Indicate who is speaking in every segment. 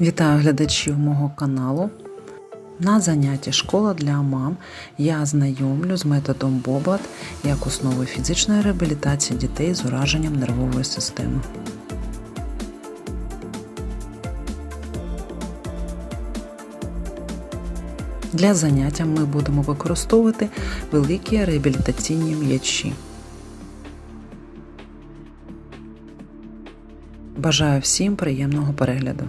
Speaker 1: Вітаю глядачів мого каналу. На занятті Школа для мам я знайомлю з методом Бобат як основи фізичної реабілітації дітей з ураженням нервової системи. Для заняття ми будемо використовувати великі реабілітаційні м'ячі. Бажаю всім приємного перегляду.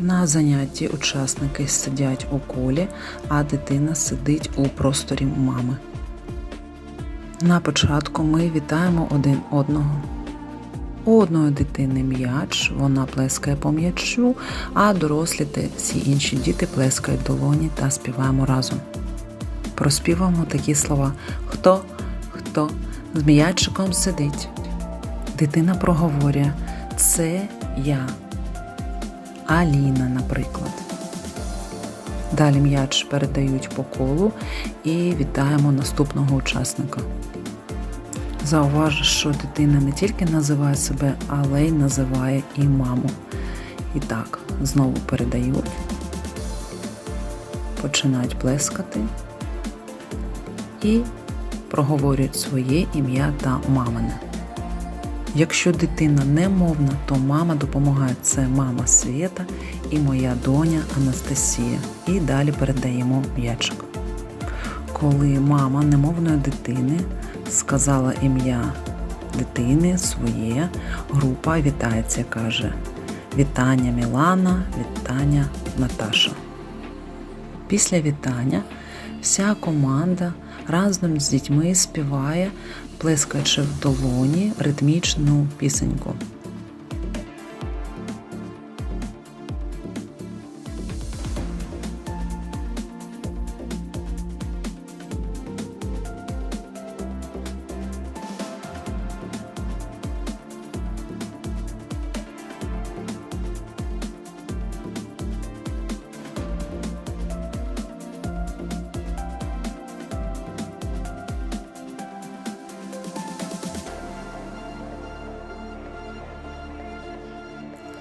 Speaker 1: На занятті учасники сидять у колі, а дитина сидить у просторі мами. На початку ми вітаємо один одного. У одної дитини м'яч, вона плескає по м'ячу, а дорослі та всі інші діти плескають долоні та співаємо разом. Проспіваємо такі слова: Хто, хто з м'ячиком сидить. Дитина проговорює Це я. Аліна, наприклад. Далі м'яч передають по колу і вітаємо наступного учасника. Зауважу, що дитина не тільки називає себе, але й називає і маму. І так, знову передають, починають плескати і проговорюють своє ім'я та мамине. Якщо дитина немовна, то мама допомагає. Це мама Свєта і моя доня Анастасія. І далі передаємо м'ячик. Коли мама немовної дитини сказала ім'я дитини своє, група вітається, каже Вітання Мілана, вітання Наташа. Після вітання вся команда разом з дітьми співає, плескаючи в долоні ритмічну пісеньку.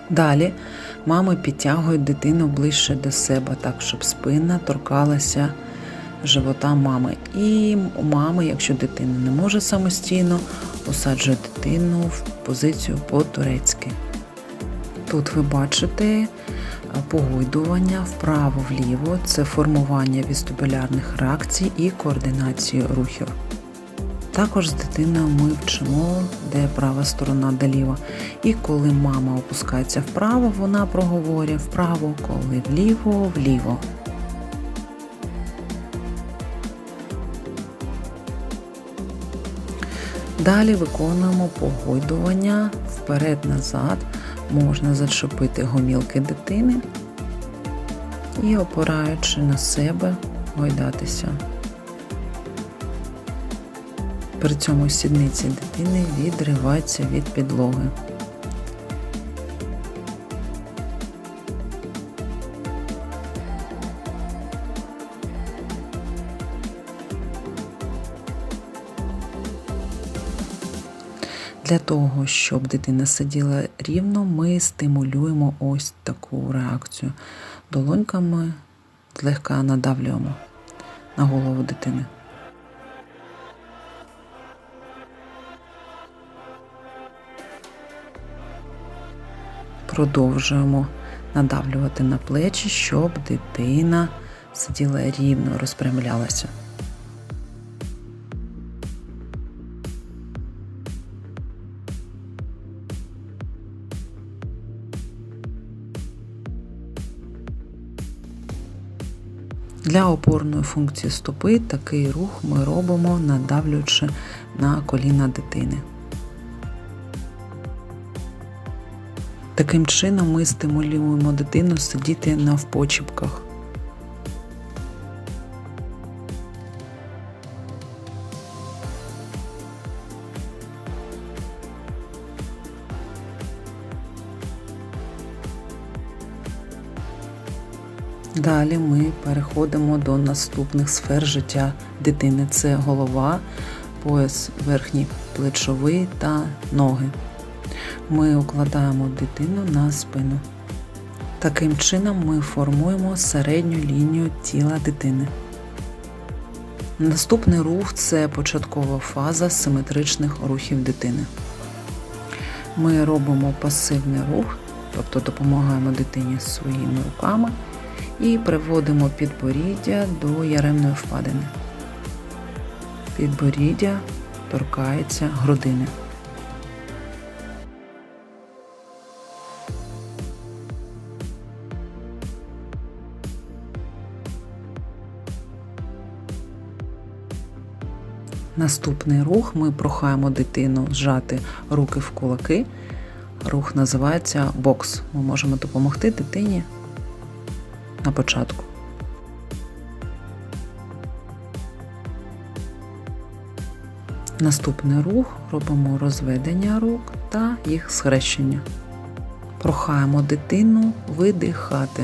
Speaker 1: Далі мами підтягують дитину ближче до себе, так, щоб спина торкалася живота мами. І мами, якщо дитина не може самостійно, посаджує дитину в позицію по-турецьки. Тут ви бачите погойдування вправо-вліво, це формування вестибулярних реакцій і координацію рухів. Також з дитиною ми вчимо, де права сторона, де ліва. І коли мама опускається вправо, вона проговорює вправо, коли вліво, вліво. Далі виконуємо погойдування вперед-назад. Можна зачепити гомілки дитини і, опираючи на себе, гойдатися. При цьому сідниці дитини відриваються від підлоги. Для того, щоб дитина сиділа рівно, ми стимулюємо ось таку реакцію. Долоньками злегка надавлюємо на голову дитини. Продовжуємо надавлювати на плечі, щоб дитина сиділа рівно, розпрямлялася. Для опорної функції стопи такий рух ми робимо, надавлюючи на коліна дитини. Таким чином ми стимулюємо дитину сидіти навпочіпках. Далі ми переходимо до наступних сфер життя дитини. Це голова, пояс верхній плечовий та ноги. Ми укладаємо дитину на спину. Таким чином ми формуємо середню лінію тіла дитини. Наступний рух це початкова фаза симетричних рухів дитини. Ми робимо пасивний рух, тобто допомагаємо дитині своїми руками і приводимо підборіддя до яремної впадини. Підборіддя торкається грудини. Наступний рух ми прохаємо дитину зжати руки в кулаки. Рух називається бокс. Ми можемо допомогти дитині на початку. Наступний рух робимо розведення рук та їх схрещення. Прохаємо дитину видихати.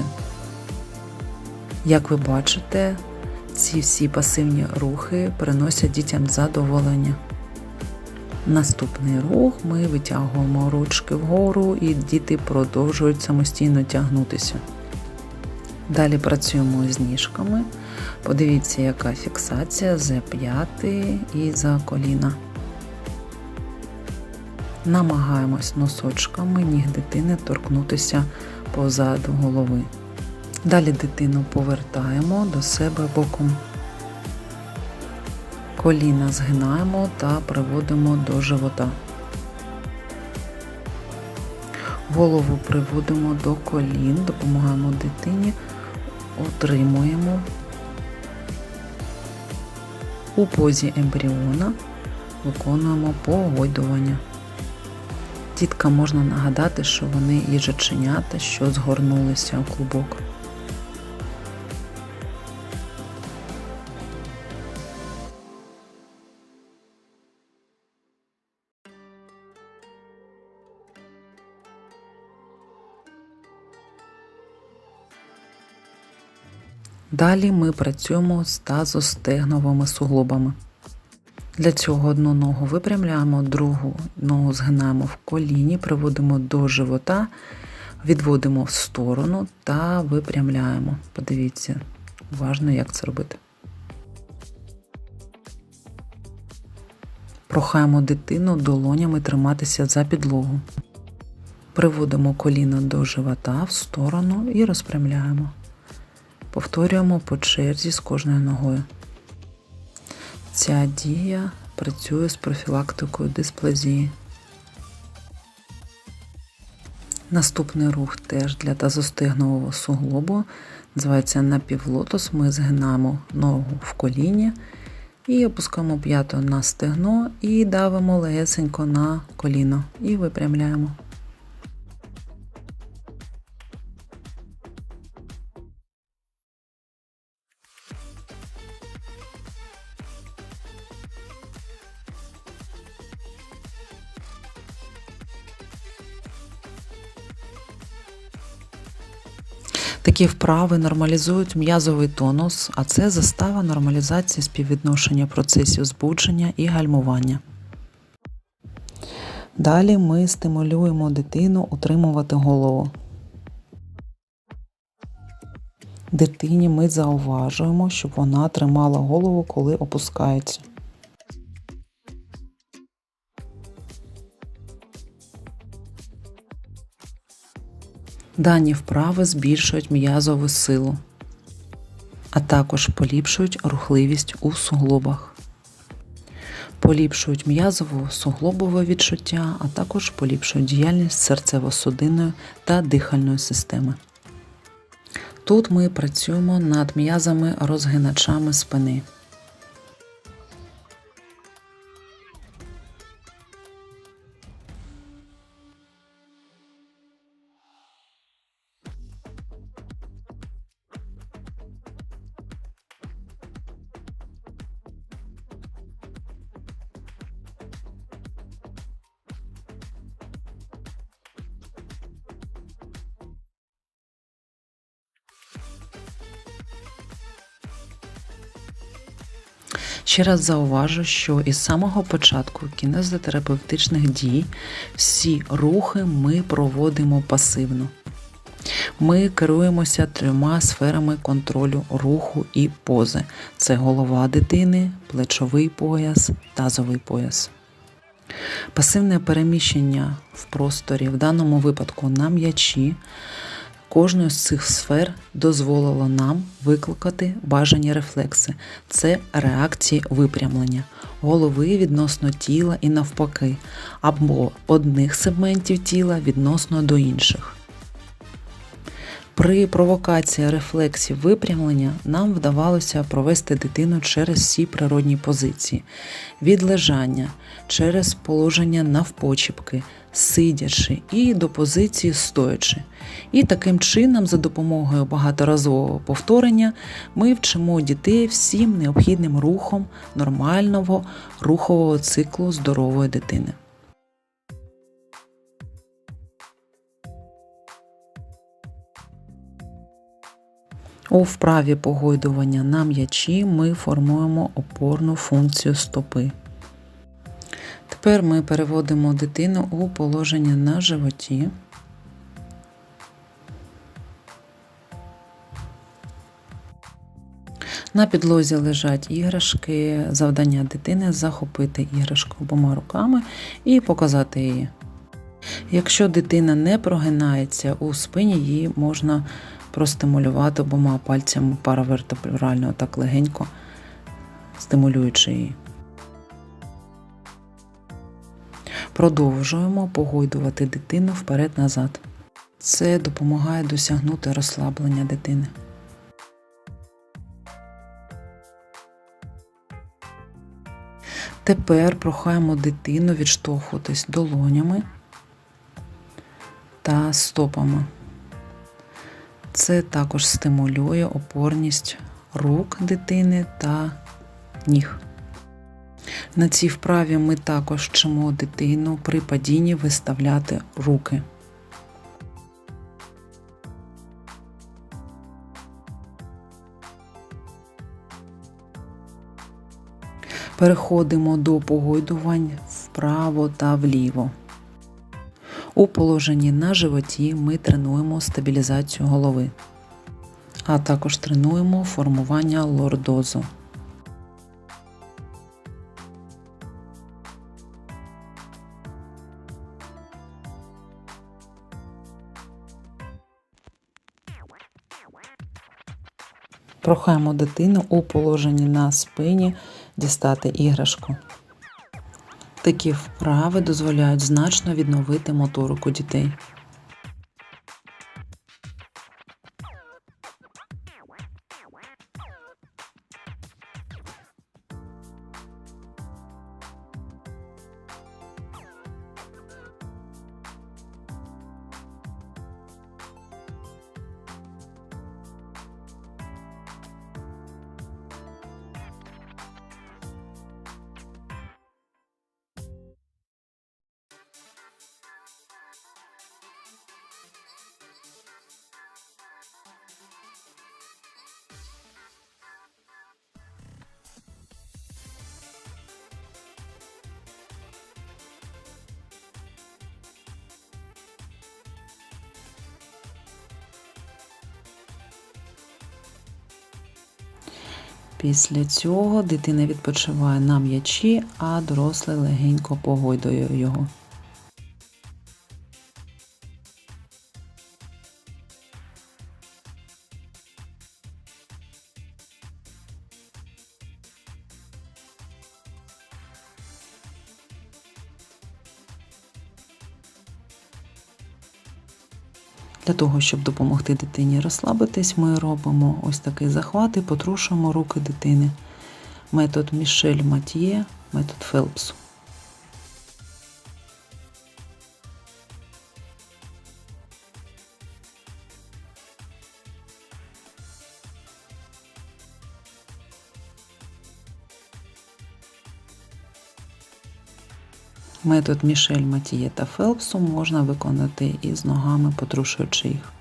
Speaker 1: Як ви бачите, ці всі пасивні рухи приносять дітям задоволення. Наступний рух ми витягуємо ручки вгору і діти продовжують самостійно тягнутися. Далі працюємо з ніжками. Подивіться, яка фіксація за п'яти і за коліна. Намагаємось носочками ніг дитини торкнутися позаду голови. Далі дитину повертаємо до себе боком. Коліна згинаємо та приводимо до живота. Голову приводимо до колін, допомагаємо дитині, отримуємо. У позі ембріона виконуємо погойдування. Діткам можна нагадати, що вони їжаченята, що згорнулися у клубок. Далі ми працюємо з тазостегновими суглобами. Для цього одну ногу випрямляємо, другу ногу згинаємо в коліні, приводимо до живота, відводимо в сторону та випрямляємо. Подивіться, уважно, як це робити. Прохаємо дитину долонями триматися за підлогу. Приводимо коліно до живота в сторону і розпрямляємо. Повторюємо по черзі з кожною ногою. Ця дія працює з профілактикою дисплазії. Наступний рух теж для тазостигнового суглобу. Називається напівлотос. Ми згинаємо ногу в коліні і опускаємо п'ято на стегно і давимо легесенько на коліно і випрямляємо. Такі вправи нормалізують м'язовий тонус, а це застава нормалізації співвідношення процесів збудження і гальмування. Далі ми стимулюємо дитину утримувати голову. Дитині ми зауважуємо, щоб вона тримала голову, коли опускається. Дані вправи збільшують м'язову силу, а також поліпшують рухливість у суглобах, поліпшують м'язову суглобове відчуття, а також поліпшують діяльність серцево-судинної та дихальної системи. Тут ми працюємо над м'язами розгиначами спини. Ще раз зауважу, що із самого початку кінезотерапевтичних дій всі рухи ми проводимо пасивно. Ми керуємося трьома сферами контролю руху і пози: це голова дитини, плечовий пояс, тазовий пояс. Пасивне переміщення в просторі, в даному випадку на м'ячі, кожної з цих сфер дозволило нам викликати бажані рефлекси. Це реакції випрямлення голови відносно тіла і навпаки, або одних сегментів тіла відносно до інших. При провокації рефлексів випрямлення нам вдавалося провести дитину через всі природні позиції: від лежання, через положення навпочіпки, сидячи і до позиції стоячи. І таким чином, за допомогою багаторазового повторення, ми вчимо дітей всім необхідним рухом нормального рухового циклу здорової дитини. У вправі погойдування на м'ячі ми формуємо опорну функцію стопи. Тепер ми переводимо дитину у положення на животі. На підлозі лежать іграшки. Завдання дитини захопити іграшку обома руками і показати її. Якщо дитина не прогинається у спині, її можна простимулювати обома пальцями паравертебрально, так легенько стимулюючи її. Продовжуємо погойдувати дитину вперед-назад. Це допомагає досягнути розслаблення дитини. Тепер прохаємо дитину відштовхуватись долонями та стопами. Це також стимулює опорність рук дитини та ніг. На цій вправі ми також вчимо дитину при падінні виставляти руки. Переходимо до погойдувань вправо та вліво. У положенні на животі ми тренуємо стабілізацію голови, а також тренуємо формування лордозу. Прохаємо дитину у положенні на спині дістати іграшку. Такі вправи дозволяють значно відновити моторику дітей. Після цього дитина відпочиває на м'ячі, а дорослий легенько погойдує його. Для того, щоб допомогти дитині розслабитись, ми робимо ось такий захват і потрушуємо руки дитини. Метод Мішель Матьє, метод Фелпсу. Метод Мішель Матіє та Фелпсу можна виконати із ногами, потрушуючи їх.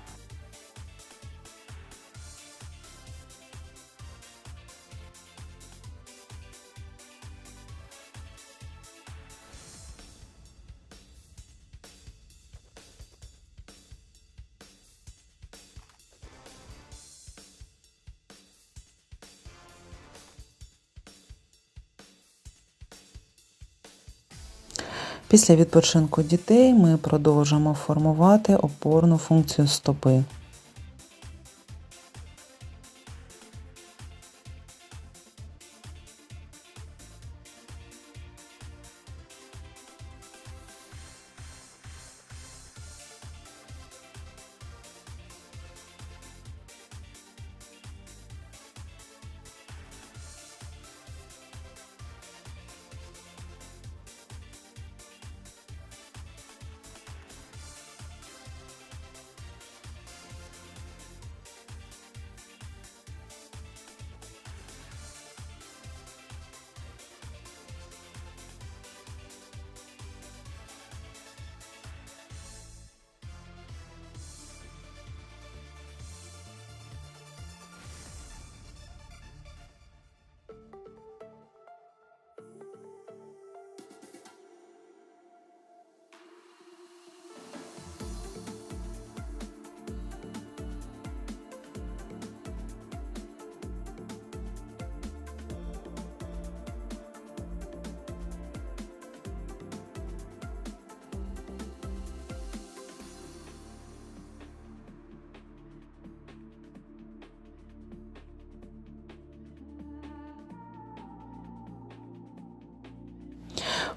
Speaker 1: Після відпочинку дітей ми продовжимо формувати опорну функцію стопи.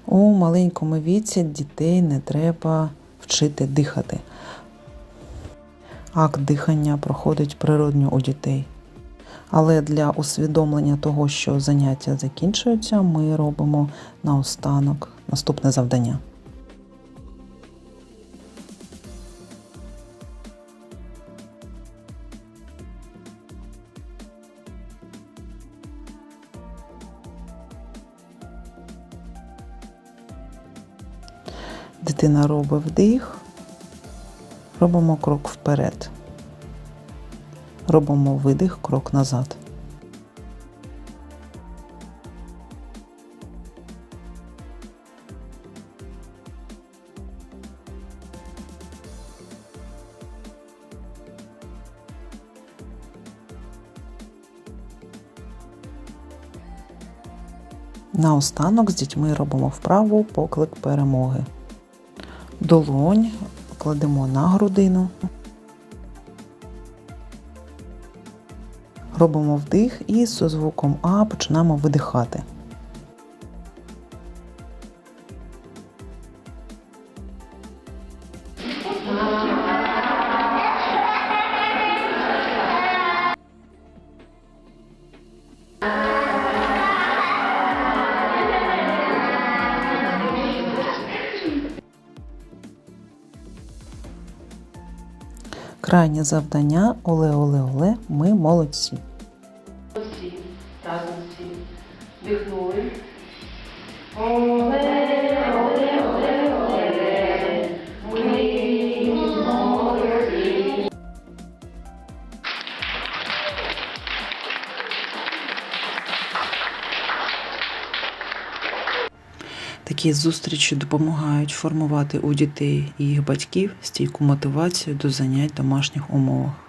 Speaker 1: У маленькому віці дітей не треба вчити дихати. Акт дихання проходить природньо у дітей. Але для усвідомлення того, що заняття закінчуються, ми робимо наостанок наступне завдання. Дитина робить вдих, робимо крок вперед. Робимо видих, крок назад. Наостанок з дітьми робимо вправу поклик перемоги. Долонь кладемо на грудину. Робимо вдих і з звуком А починаємо видихати. Крайнє завдання Оле Оле Оле. Ми молодці. Такі зустрічі допомагають формувати у дітей і їх батьків стійку мотивацію до занять в домашніх умовах.